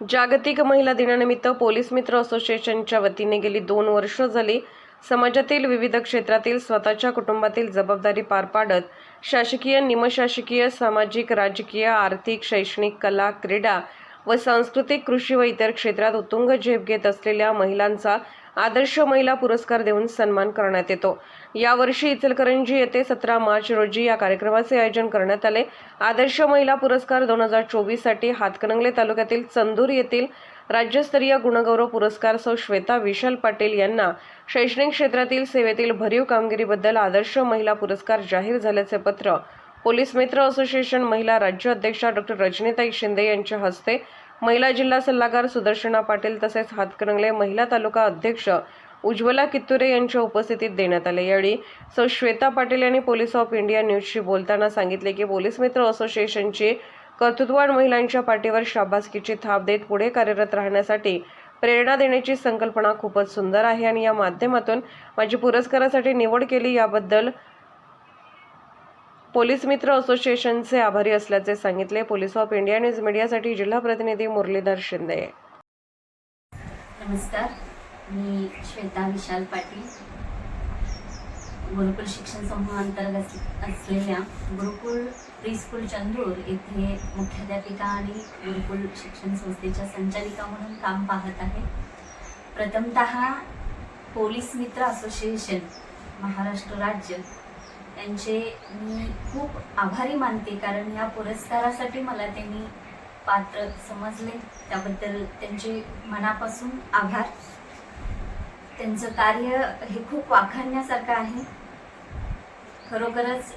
जागतिक महिला दिनानिमित्त पोलीस मित्र असोसिएशनच्या वतीने गेली दोन वर्ष झाली समाजातील विविध क्षेत्रातील स्वतःच्या कुटुंबातील जबाबदारी पार पाडत शासकीय निमशासकीय सामाजिक राजकीय आर्थिक शैक्षणिक कला क्रीडा व सांस्कृतिक कृषी व इतर क्षेत्रात उत्तुंग झेप घेत असलेल्या महिलांचा आदर्श महिला पुरस्कार देऊन सन्मान करण्यात येतो. यावर्षी इचलकरंजी येथे सतरा मार्च रोजी या कार्यक्रमाचे आयोजन करण्यात आले. आदर्श महिला पुरस्कार दोन हजार चोवीससाठी हातकणंगले तालुक्यातील चंदूर येथील राज्यस्तरीय गुणगौरव पुरस्कार सौ श्वेता विशाल पाटील यांना शैक्षणिक क्षेत्रातील सेवेतील भरीव कामगिरीबद्दल आदर्श महिला पुरस्कार जाहीर झाल्याचे पत्र पोलीस मित्र असोसिएशन महिला राज्य अध्यक्षा डॉक्टर रजनीताई शिंदे यांच्या हस्ते महिला जिल्हा सल्लागार सुदर्शना पाटील तसेच हातकणंगले महिला तालुका अध्यक्ष उज्ज्वला कित्तुरे यांच्या उपस्थितीत देण्यात आले. यावेळी सौ श्वेता पाटील यांनी पोलीस ऑफ इंडिया न्यूजशी बोलताना सांगितले की पोलीस मित्र असोसिएशनची कर्तृत्ववान महिलांच्या पाठीवर शाबासकीची थाप देत पुढे कार्यरत राहण्यासाठी प्रेरणा देण्याची संकल्पना खूपच सुंदर आहे. आणि या माध्यमातून माझी पुरस्कारासाठी निवड केली. याबद्दल पोलीस मित्र असोसिएशनचे आभारी असल्याचे सांगितले. पोलीस ऑफ इंडिया न्यूज मीडियासाठी जिल्हा प्रतिनिधी मुरलीधर शिंदे. नमस्कार. मी श्वेता विशाल पाटील. गुरुकुल शिक्षण समूहांतर्गत असलेल्या गुरुकुल प्री स्कूल येथे मुख्याध्यापिका आणि गुरुकुल शिक्षण संस्थेच्या संचालिका म्हणून काम पाहत आहे. प्रथमतः पोलीस मित्र असोसिएशन महाराष्ट्र राज्य त्यांचे मी खूप आभारी मानते कारण या पुरस्कारासाठी मला त्यांनी पात्र समजले. त्याबद्दल त्यांचे मनापासून आभार. त्यांचं कार्य हे खूप वाखाणण्यासारखं आहे. खरोखरच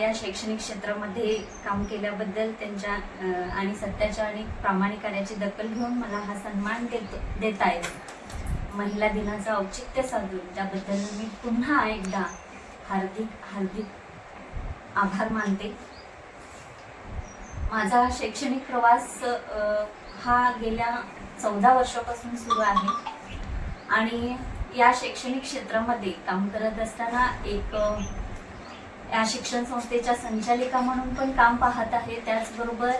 या शैक्षणिक क्षेत्रामध्ये काम केल्याबद्दल त्यांच्या आणि सत्याच्या आणि प्रामाणिकाण्याची दखल घेऊन मला हा सन्मान देत देता येईल. महिला दिनाचं औचित्य साधून त्याबद्दल मी पुन्हा एकदा हार्दिक हार्दिक आभार मानते. माझा शैक्षणिक प्रवास हा गेल्या चौदा वर्षापासून सुरू आहे. आणि या शैक्षणिक क्षेत्रामध्ये काम करत असताना एक या शिक्षण संस्थेच्या संचालिका म्हणून पण काम पाहत आहे. त्याचबरोबर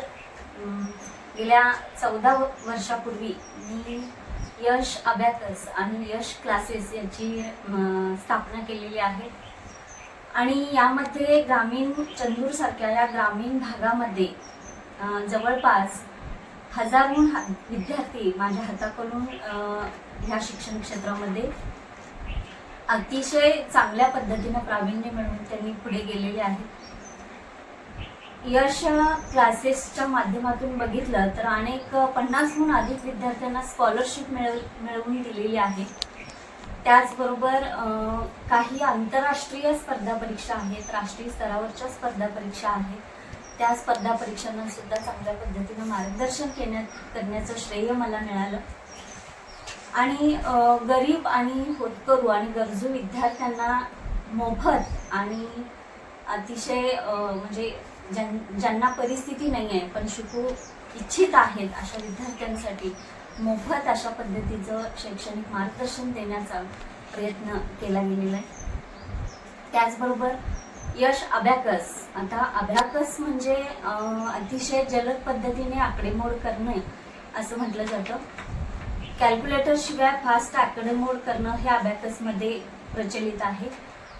गेल्या चौदा वर्षापूर्वी मी यश अभ्याकस आणि यश क्लासेस याची स्थापना केलेली आहे. आणि यामध्ये ग्रामीण चंदूरसारख्या या ग्रामीण भागामध्ये जवळपास हजारहून हा- विद्यार्थी माझ्या हाताकडून ह्या शिक्षण क्षेत्रामध्ये अतिशय चांगल्या पद्धतीनं प्रावीण्य मिळवून त्यांनी पुढे गेलेले आहेत. यश क्लासेसच्या माध्यमातून बघितलं तर अनेक पन्नासहून अधिक विद्यार्थ्यांना स्कॉलरशिप मिळव मिळवून दिलेली आहे. त्याचबरोबर काही आंतरराष्ट्रीय स्पर्धा परीक्षा आहेत राष्ट्रीय स्तरावरच्या स्पर्धा परीक्षा आहेत. त्या स्पर्धा परीक्षांना सुद्धा चांगल्या पद्धतीनं मार्गदर्शन केण्यात करण्याचं श्रेय मला मिळालं. आणि गरीब आणि होतकरू आणि गरजू विद्यार्थ्यांना मोफत आणि अतिशय म्हणजे ज्यां ज्यांना परिस्थिती नाही आहे पण शिकू इच्छित आहेत अशा विद्यार्थ्यांसाठी मोफत अशा पद्धतीचं शैक्षणिक मार्गदर्शन देण्याचा प्रयत्न केला गेलेला आहे. त्याचबरोबर यश अभ्याकस. आता अभ्याकस म्हणजे अतिशय जलद पद्धतीने आकडेमोड करणे असं म्हटलं जातं. कॅल्क्युलेटर शिवाय फास्ट आकडेमोड करणं हे अभ्याकसमध्ये प्रचलित आहे.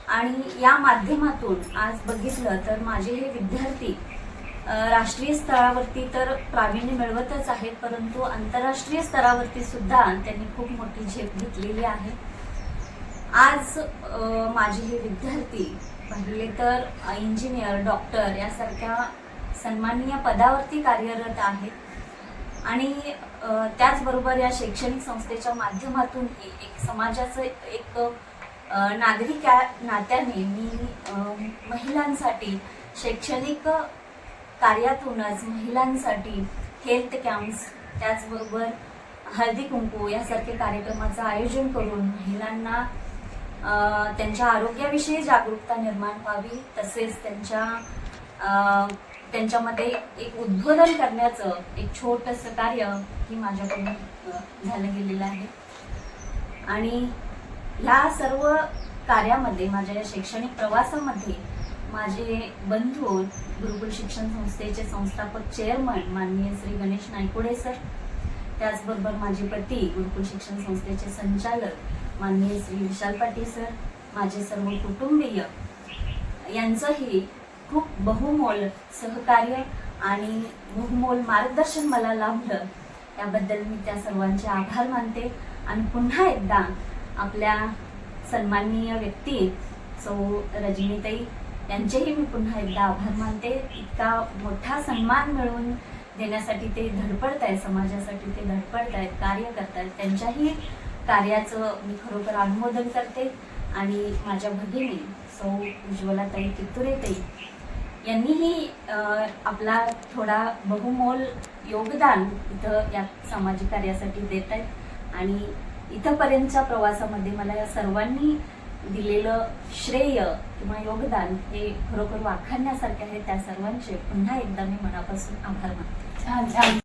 आणि या माध्यमातून आज बघितलं तर माझे हे विद्यार्थी राष्ट्रीय स्तरावरती तर प्रावीण्य मिळवतच आहेत परंतु आंतरराष्ट्रीय स्तरावरती सुद्धा त्यांनी खूप मोठी झेप घेतलेली आहे. आज माझे हे विद्यार्थी पाहिले तर इंजिनियर डॉक्टर यासारख्या सन्माननीय पदावरती कार्यरत आहेत. आणि त्याचबरोबर या शैक्षणिक संस्थेच्या माध्यमातूनही एक समाजाचं एक नागरिक या नात्याने मी महिलांसाठी शैक्षणिक कार्यातूनच महिलांसाठी हेल्थ कॅम्प्स त्याचबरोबर हळदी कुंकू यासारखे कार्यक्रमाचं आयोजन करून महिलांना त्यांच्या आरोग्याविषयी जागरूकता निर्माण व्हावी तसेच त्यांच्या त्यांच्यामध्ये एक उद्बोधन करण्याचं एक छोटंसं कार्य ही माझ्याकडून झालं गेलेलं आहे. आणि ह्या सर्व कार्यामध्ये माझ्या या शैक्षणिक प्रवासामध्ये माझे बंधू गुरुकुल शिक्षण संस्थेचे संस्थापक चेअरमन माननीय श्री गणेश नायकुडे सर त्याचबरोबर माझे पती गुरुकुल शिक्षण संस्थेचे संचालक माननीय श्री विशाल पाटील सर माझे सर्व कुटुंबीय यांचंही खूप बहुमोल सहकार्य आणि बहुमोल मार्गदर्शन मला लाभलं. त्याबद्दल मी त्या सर्वांचे आभार मानते. आणि पुन्हा एकदा आपल्या सन्माननीय व्यक्ती सौ रजनीताई यांचेही मी पुन्हा एकदा आभार मानते. इतका मोठा सन्मान मिळवून देण्यासाठी ते धडपडत आहेत समाजासाठी ते धडपडत आहेत कार्य करतायत त्यांच्याही कार्याचं मी खरोखर अनुमोदन करते. आणि माझ्या भगिनी सौ उज्ज्वलाताई कित्तुरेताई यांनीही आपला थोडा बहुमोल योगदान इथं या सामाजिक कार्यासाठी देत आहेत. आणि इथंपर्यंतच्या प्रवासामध्ये मला या सर्वांनी दिलेलं श्रेय किंवा योगदान हे खरोखर वाखाणण्यासारखे आहे त्या सर्वांचे पुन्हा एकदा मी मनापासून आभार मानते. छान छान.